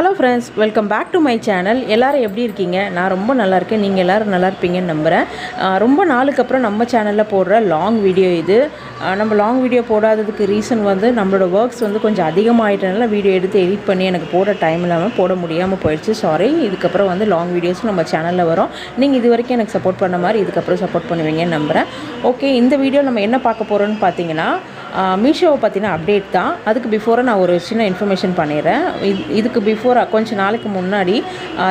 Hello friends welcome back to my channel எல்லோரும் எப்படி இருக்கீங்க? நான் ரொம்ப நல்லா இருக்கேன். நீங்கள் எல்லோரும் நல்லா இருப்பீங்கன்னு நம்புகிறேன் ரொம்ப நாளுக்கு அப்புறம் நம்ம சேனலில் போடுற லாங் வீடியோ இது. நம்ம லாங் வீடியோ போடாததுக்கு ரீசன் வந்து நம்மளோட ஒர்க்ஸ் வந்து கொஞ்சம் அதிகமாகிட்டனால வீடியோ எடுத்து எடிட் பண்ணி எனக்கு போட டைம் இல்லாமல் போட முடியாமல் போயிடுச்சு. சாரி இதுக்கப்புறம் வந்து லாங் வீடியோஸ் நம்ம சேனலில் வரும். நீங்கள் இது வரைக்கும் எனக்கு சப்போர்ட் பண்ண மாதிரி இதுக்கப்புறம் சப்போர்ட் பண்ணுவீங்கன்னு நம்புகிறேன் ஓகே இந்த வீடியோ நம்ம என்ன பார்க்க போகிறோம்னு பார்த்தீங்கன்னா மீஷோவை பற்றின அப்டேட் தான். அதுக்கு பிஃபோராக நான் ஒரு சின்ன இன்ஃபர்மேஷன் பண்ணிடுறேன். இது இதுக்கு பிஃபோராக கொஞ்ச நாளைக்கு முன்னாடி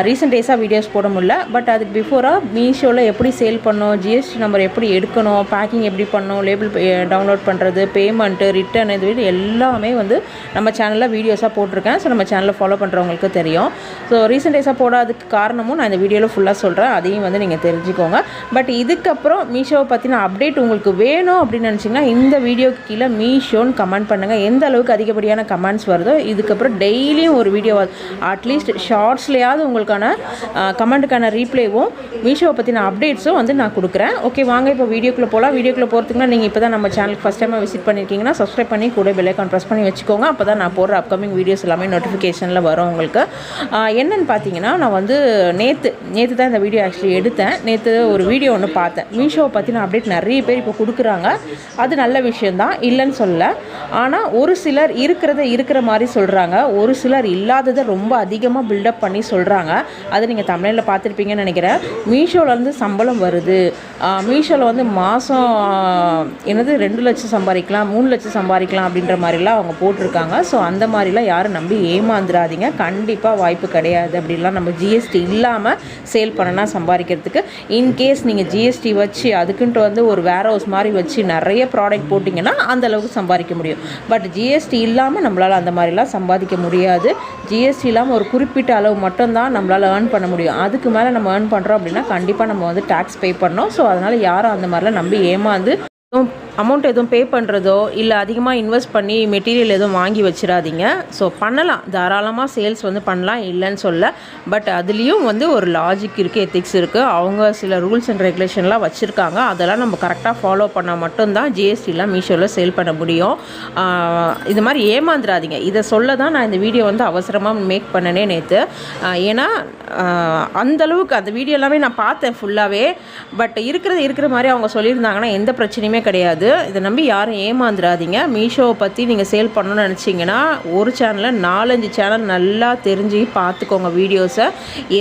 ரீசெண்ட் டேஸாக வீடியோஸ் போட முடியல. பட் அதுக்கு பிஃபோராக மீஷோவில் எப்படி சேல் பண்ணணும் ஜிஎஸ்டி நம்பர் எப்படி எடுக்கணும் பேக்கிங் எப்படி பண்ணணும் லேபிள் டவுன்லோட் பண்ணுறது பேமெண்ட்டு ரிட்டர்ன் இது இது எல்லாமே வந்து நம்ம சேனலில் வீடியோஸாக போட்டிருக்கேன். ஸோ நம்ம சேனலில் ஃபாலோ பண்ணுறவங்களுக்கு தெரியும். ஸோ ரீசெண்ட் டேஸாக போடாததுக்கு காரணமும் நான் இந்த வீடியோவில் ஃபுல்லாக சொல்கிறேன் அதையும் வந்து நீங்கள் தெரிஞ்சுக்கோங்க. பட் இதுக்கப்புறம் மீஷோவை பற்றின அப்டேட் உங்களுக்கு வேணும் அப்படின்னு நினச்சிங்கன்னா இந்த வீடியோக்கு கீழே மீஷோன்னு கமெண்ட் பண்ணுங்கள் எந்த அளவுக்கு அதிகப்படியான கமெண்ட்ஸ் வருதோ இதுக்கப்புறம் டெய்லியும் ஒரு வீடியோ அட்லீஸ்ட் ஷார்ட்ஸ்லையாவது உங்களுக்கான கமெண்ட்டுக்கான ரீப்ளேவும் மீஷோவை பற்றின அப்டேட்ஸும் வந்து நான் கொடுக்குறேன். ஓகே வாங்க இப்போ வீடியோக்குள்ளே போகலாம் வீடியோக்குள்ளே போகிறதுக்குனா நீங்கள் இப்போ தான் நம்ம சேனலுக்கு ஃபஸ்ட் டைமாக விசிட் பண்ணியிருக்கீங்கன்னா சப்ஸ்கிரைப் பண்ணி கூட பெல்லைக்கான் ப்ரெஸ் பண்ணி வச்சுக்கோங்க. அப்போ தான் நான் போடுற அப்கமிங் வீடியோஸ் எல்லாமே நோட்டிஃபிகேஷனில் வரும் உங்களுக்கு. என்னென்னு பார்த்தீங்கன்னா நான் வந்து நேற்று நேற்று தான் இந்த வீடியோ ஆக்சுவலி எடுத்தேன். நேற்று ஒரு வீடியோ ஒன்று பார்த்தேன். மீஷோவை பற்றின அப்டேட் நிறைய பேர் இப்போ கொடுக்குறாங்க. அது நல்ல விஷயந்தான் இல்லைன்னு சொல்லல ஆனால் ஒரு சிலர் இருக்கிறத இருக்கிற மாதிரி சொல்கிறாங்க ஒரு சிலர் இல்லாததை ரொம்ப அதிகமாக பில்டப் பண்ணி சொல்கிறாங்க அது நீங்கள் தமிழில் பார்த்துருப்பீங்கன்னு நினைக்கிறேன். மீஷோலேருந்து சம்பளம் வருது. மீஷோவில் வந்து மாதம் என்னது ரெண்டு லட்சம் சம்பாதிக்கலாம் மூணு லட்சம் சம்பாதிக்கலாம் அப்படின்ற மாதிரிலாம் அவங்க போட்டிருக்காங்க. ஸோ அந்த மாதிரிலாம் யாரும் நம்பி ஏமாந்துடாதீங்க கண்டிப்பாக வாய்ப்பு கிடையாது அப்படிலாம் நம்ம ஜிஎஸ்டி இல்லாமல் சேல் பண்ணனா சம்பாதிக்கிறதுக்கு. இன்கேஸ் நீங்கள் ஜிஎஸ்டி வச்சு அதுக்குன்ட்டு வந்து ஒரு வேர் ஹவுஸ் மாதிரி வச்சு நிறைய ப்ராடக்ட் போட்டிங்கன்னா அந்த அளவுக்கு சம்பாதிக்க முடியும். பட் ஜிஎஸ்டி இல்லாமல் நம்மளால் அந்த மாதிரிலாம் சம்பாதிக்க முடியாது. ஜிஎஸ்டி இல்லாமல் ஒரு குறிப்பிட்ட அளவு மட்டும்தான் நம்மளால் ஏர்ன் பண்ண முடியும். அதுக்கு மேலே நம்ம ஏர்ன் பண்ணுறோம் அப்படின்னா கண்டிப்பாக நம்ம வந்து டேக்ஸ் பே பண்ணோம். ஸோ அதனால் யாரும் அந்த மாதிரிலாம் நம்பி ஏமாந்து அமௌண்ட் எதுவும் பே பண்ணுறதோ இல்லை அதிகமாக இன்வெஸ்ட் பண்ணி மெட்டீரியல் எதுவும் வாங்கி வச்சிடாதீங்க ஸோ பண்ணலாம். தாராளமாக சேல்ஸ் வந்து பண்ணலாம் இல்லைன்னு சொல்ல. பட் அதுலேயும் வந்து ஒரு லாஜிக் இருக்குது எத்திக்ஸ் இருக்குது அவங்க சில ரூல்ஸ் அண்ட் ரெகுலேஷன்லாம் வச்சுருக்காங்க. அதெல்லாம் நம்ம கரெக்டாக ஃபாலோ பண்ணால் மட்டும்தான் ஜிஎஸ்டிலாம் மீஷோவில் சேல் பண்ண முடியும். இது மாதிரி ஏமாந்துடாதீங்க இதை சொல்ல தான் நான் இந்த வீடியோ வந்து அவசரமாக மேக் பண்ணனே நேற்று ஏன்னா அந்தளவுக்கு அந்த அளவுக்கு அந்த வீடியோ எல்லாமே நான் பார்த்தேன் ஃபுல்லாகவே பட் இருக்கிறது இருக்கிற மாதிரி அவங்க சொல்லியிருந்தாங்கன்னா எந்த பிரச்சனையுமே கிடையாது. இதை நம்பி யாரும் ஏமாந்துடாதீங்க. மீஷோவை பற்றி நீங்கள் சேல் பண்ணணும்னு நினச்சிங்கன்னா ஒரு சேனலில் நாலஞ்சு சேனல் நல்லா தெரிஞ்சு பார்த்துக்கோங்க வீடியோஸை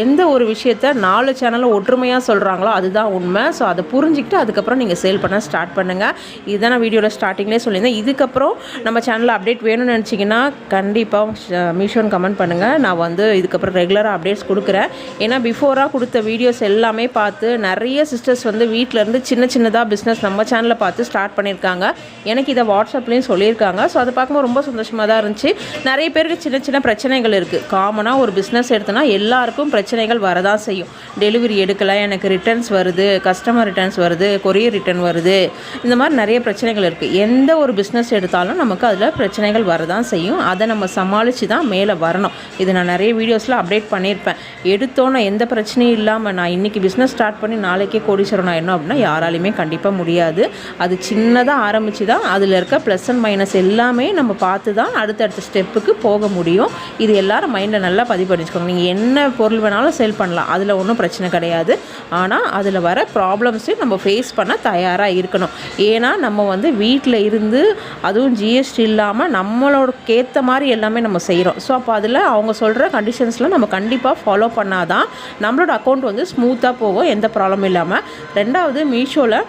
எந்த ஒரு விஷயத்த நாலு சேனலில் ஒற்றுமையாக சொல்கிறாங்களோ அதுதான் உண்மை. ஸோ அதை புரிஞ்சுக்கிட்டு அதுக்கப்புறம் நீங்கள் சேல் பண்ண ஸ்டார்ட் பண்ணுங்கள் இதுதான் நான் வீடியோவில் ஸ்டார்டிங்லேயே சொல்லியிருந்தேன். இதுக்கப்புறம் நம்ம சேனலில் அப்டேட் வேணும்னு நினச்சிங்கன்னா கண்டிப்பாக மீஷோன்னு கமெண்ட் பண்ணுங்கள் நான் வந்து இதுக்கப்புறம் ரெகுலராக அப்டேட்ஸ் கொடுக்குறேன். ஏன்னா பிஃபோராக கொடுத்த வீடியோஸ் எல்லாமே பார்த்து நிறைய சிஸ்டர்ஸ் வந்து வீட்டில் இருந்து சின்ன சின்னதாக பிஸ்னஸ் நம்ம சேனலில் பார்த்து ஸ்டார்ட் பண்ணியிருக்காங்க. எனக்கு இதை வாட்ஸ்அப்லேயும் சொல்லியிருக்காங்க. ஸோ அதை பார்க்கும்போது ரொம்ப சந்தோஷமாக தான் இருந்துச்சு. நிறைய பேருக்கு சின்ன சின்ன பிரச்சனைகள் இருக்குது காமனாக ஒரு பிஸ்னஸ் எடுத்தோன்னா எல்லாருக்கும் பிரச்சனைகள் வரதான் செய்யும். டெலிவரி எடுக்கலை எனக்கு ரிட்டர்ன்ஸ் வருது கஸ்டமர் ரிட்டர்ன்ஸ் வருது கொரியர் ரிட்டர்ன் வருது. இந்த மாதிரி நிறைய பிரச்சனைகள் இருக்குது எந்த ஒரு பிஸ்னஸ் எடுத்தாலும் நமக்கு அதில் பிரச்சனைகள் வரதான் செய்யும். அதை நம்ம சமாளித்து தான் மேலே வரணும். இது நான் நிறைய வீடியோஸில் அப்டேட் பண்ணியிருப்பேன். எடுத்தோன்னே எந்த பிரச்சனையும் இல்லாமல் நான் இன்றைக்கி பிஸ்னஸ் ஸ்டார்ட் பண்ணி நாளைக்கே கோடீஸ்வரன் ஆயிடணும் அப்படின்னா யாராலையுமே கண்டிப்பாக முடியாது. அது சின்னதாக ஆரம்பித்து தான் அதில் இருக்க ப்ளஸ் அண்ட் மைனஸ் எல்லாமே நம்ம பார்த்து தான் அடுத்தடுத்த ஸ்டெப்புக்கு போக முடியும். இது எல்லாரும் மைண்டில் நல்லா பதிவு பண்ணிச்சுக்கோங்க. நீங்கள் என்ன பொருள் வேணாலும் செல் பண்ணலாம். அதில் ஒன்றும் பிரச்சனை கிடையாது. ஆனால் அதில் வர ப்ராப்ளம்ஸையும் நம்ம ஃபேஸ் பண்ண தயாராக இருக்கணும். ஏன்னா நம்ம வந்து வீட்டில் இருந்து அதுவும் ஜிஎஸ்டி இல்லாமல் நம்மளோட கேத்த மாதிரி எல்லாமே நம்ம செய்கிறோம் ஸோ அப்போ அதில் அவங்க சொல்கிற கண்டிஷன்ஸ்லாம் நம்ம கண்டிப்பாக ஃபாலோ பண்ணாதான் நம்மளோட அக்கௌண்ட் வந்து ஸ்மூத்தாக போகும். எந்த ப்ராப்ளமும் இல்லாமல் ரெண்டாவது மீஷோவில்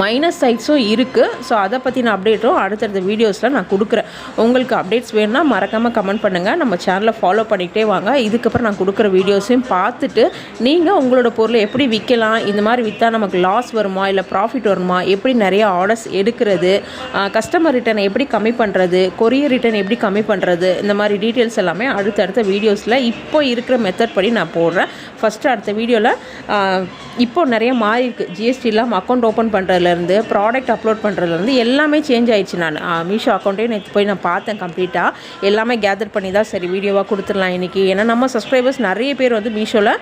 மைனஸ் சைட்ஸும் இருக்குது ஸோ அதை பற்றின அப்டேட்டும் அடுத்தடுத்த வீடியோஸில் நான் கொடுக்குறேன். உங்களுக்கு அப்டேட்ஸ் வேணும்னா மறக்காமல் கமெண்ட் பண்ணுங்கள் நம்ம சேனலை ஃபாலோ பண்ணிக்கிட்டே வாங்க. இதுக்கப்புறம் நான் கொடுக்குற வீடியோஸையும் பார்த்துட்டு நீங்கள் உங்களோட பொருளை எப்படி விற்கலாம் இந்த மாதிரி விற்றா நமக்கு லாஸ் வருமா இல்லை ப்ராஃபிட் வருமா எப்படி நிறைய ஆர்டர்ஸ் எடுக்கிறது கஸ்டமர் ரிட்டர்னை எப்படி கம்மி பண்ணுறது கொரியர் ரிட்டர்ன் எப்படி கம்மி பண்ணுறது இந்த மாதிரி டீட்டெயில்ஸ் எல்லாமே அடுத்தடுத்த வீடியோஸில் இப்போ இருக்கிற மெத்தட் படி நான் போடுறேன். ஃபஸ்ட்டு அடுத்த வீடியோவில் இப்போ நிறைய மாறி இருக்குது ஜிஎஸ்டி இல்லாமல் அக்கௌண்ட் ஓப்பன் பண்ணுறது பண்ணுறதுலேருந்து ப்ராடக்ட் அப்லோட் பண்ணுறதுலேருந்து எல்லாமே சேஞ்ச் ஆயிடுச்சு நான். மீஷோ அக்கௌண்ட்டே நேற்று போய் நான் பார்த்தேன் கம்ப்ளீட்டாக எல்லாமே கேதர் பண்ணி தான் சரி வீடியோவாக கொடுத்துடலாம் இன்றைக்கி ஏன்னா நம்ம சப்ஸ்கிரைபர்ஸ் நிறைய பேர் வந்து மீஷோவில்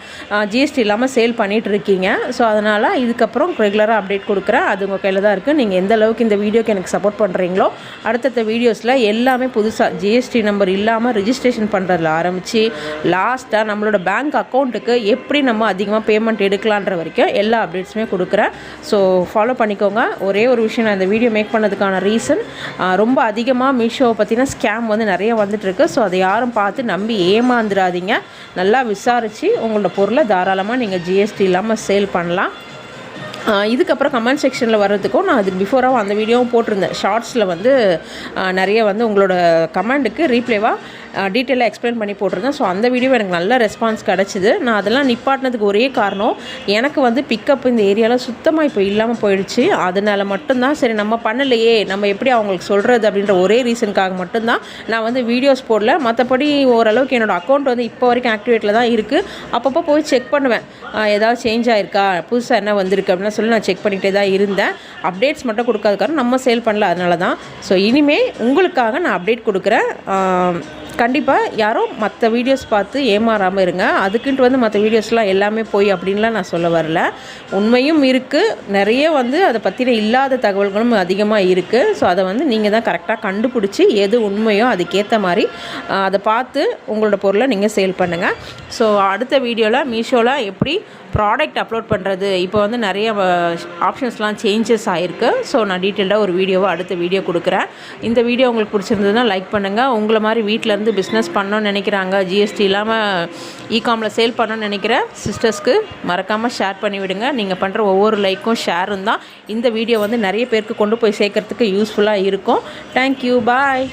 ஜிஎஸ்டி இல்லாமல் சேல் பண்ணிகிட்டு இருக்கீங்க. ஸோ அதனால் இதுக்கப்புறம் ரெகுலராக அப்டேட் கொடுக்குறேன். அது உங்கள் கையில் தான் இருக்குது நீங்கள் எந்த அளவுக்கு இந்த வீடியோக்கு எனக்கு சப்போர்ட் பண்ணுறீங்களோ அடுத்தடுத்த வீடியோஸில் எல்லாமே புதுசாக ஜிஎஸ்டி நம்பர் இல்லாமல் ரிஜிஸ்ட்ரேஷன் பண்ணுறதுல ஆரம்பித்து லாஸ்ட்டாக நம்மளோட பேங்க் அக்கௌண்ட்டுக்கு எப்படி நம்ம அதிகமாக பேமெண்ட் எடுக்கலான்ற வரைக்கும் எல்லா அப்டேட்ஸுமே கொடுக்குறேன். ஸோ ஃபாலோ பண்ணிக்கோங்க. ஒரே ஒரு விஷயம் நான் இந்த வீடியோ மேக் பண்ணதுக்கான ரீசன் ரொம்ப அதிகமாக மீஷோவை பற்றின ஸ்கேம் வந்து நிறைய வந்துட்டுருக்கு. ஸோ அதை யாரும் பார்த்து நம்பி ஏமாந்துடாதீங்க நல்லா விசாரித்து உங்களோட பொருளை தாராளமாக நீங்கள் ஜிஎஸ்டி இல்லாமல் சேல் பண்ணலாம். இதுக்கப்புறம் கமெண்ட் செக்ஷனில் வர்றதுக்கும் நான் அதுக்கு பிஃபோராக அந்த வீடியோவும் போட்டிருந்தேன். ஷார்ட்ஸில் வந்து நிறைய வந்து உங்களோட கமெண்ட்டுக்கு ரீப்ளேவாக டீட்டெயிலாக எக்ஸ்பிளைன் பண்ணி போட்டிருக்கேன். ஸோ அந்த வீடியோ எனக்கு நல்ல ரெஸ்பான்ஸ் கிடச்சிது. நான் அதெல்லாம் நிப்பாட்டினதுக்கு ஒரே காரணம் எனக்கு வந்து பிக்கப் இந்த ஏரியாவில் சுத்தமாக இப்போ இல்லாமல் போயிடுச்சு. அதனால மட்டும்தான் சரி நம்ம பண்ணலையே நம்ம எப்படி அவங்களுக்கு சொல்கிறது அப்படின்ற ஒரே ரீசனுக்காக மட்டும்தான் நான் வந்து வீடியோஸ் போடல. மற்றபடி ஓரளவுக்கு என்னோடய அக்கௌண்ட் வந்து இப்போ வரைக்கும் ஆக்டிவேட்டில் தான் இருக்குது அப்பப்போ போய் செக் பண்ணுவேன். ஏதாவது சேஞ்ச் ஆயிருக்கா? புதுசாக என்ன வந்திருக்கு அப்படின்னு சொல்லி நான் செக் பண்ணிகிட்டே தான் இருந்தேன். அப்டேட்ஸ் மட்டும் கொடுக்காத காரணம் நம்ம சேல் பண்ணல அதனால தான் ஸோ இனிமேல் உங்களுக்காக நான் அப்டேட் கொடுக்குறேன். கண்டிப்பாக யாரும் மற்ற வீடியோஸ் பார்த்து ஏமாறாமல் இருங்க. அதுக்குன்ட்டு வந்து மற்ற வீடியோஸ்லாம் எல்லாமே போய் அப்படின்லாம் நான் சொல்ல வரல. உண்மையும் இருக்குது நிறைய வந்து அதை பற்றின இல்லாத தகவல்களும் அதிகமாக இருக்குது ஸோ அதை வந்து நீங்கள் தான் கரெக்டாக கண்டுபிடிச்சி எது உண்மையோ அதுக்கேற்ற மாதிரி அதை பார்த்து உங்களோட பொருளை நீங்கள் சேல் பண்ணுங்கள் ஸோ அடுத்த வீடியோவில் மீஷோவில் எப்படி ப்ராடக்ட் அப்லோட் பண்ணுறது இப்போ வந்து நிறைய ஆப்ஷன்ஸ்லாம் சேஞ்சஸ் ஆகிருக்கு ஸோ நான் டீட்டெயில்டாக ஒரு வீடியோவை அடுத்த வீடியோ கொடுக்குறேன். இந்த வீடியோ உங்களுக்கு பிடிச்சிருந்ததுன்னா லைக் பண்ணுங்கள் உங்களை மாதிரி வீட்டிலேருந்து பிஸ்னஸ் பண்ணணும்னு நினைக்கிறாங்க. ஜிஎஸ்டி இல்லாமல் இகாமில் சேல் பண்ணணும்னு நினைக்கிற சிஸ்டர்ஸ்க்கு மறக்காமல் ஷேர் பண்ணிவிடுங்க நீங்கள் பண்ணுற ஒவ்வொரு லைக்கும் ஷேரும் தான் இந்த வீடியோ வந்து நிறைய பேருக்கு கொண்டு போய் சேர்க்கறதுக்கு யூஸ்ஃபுல்லாக இருக்கும். Thank you bye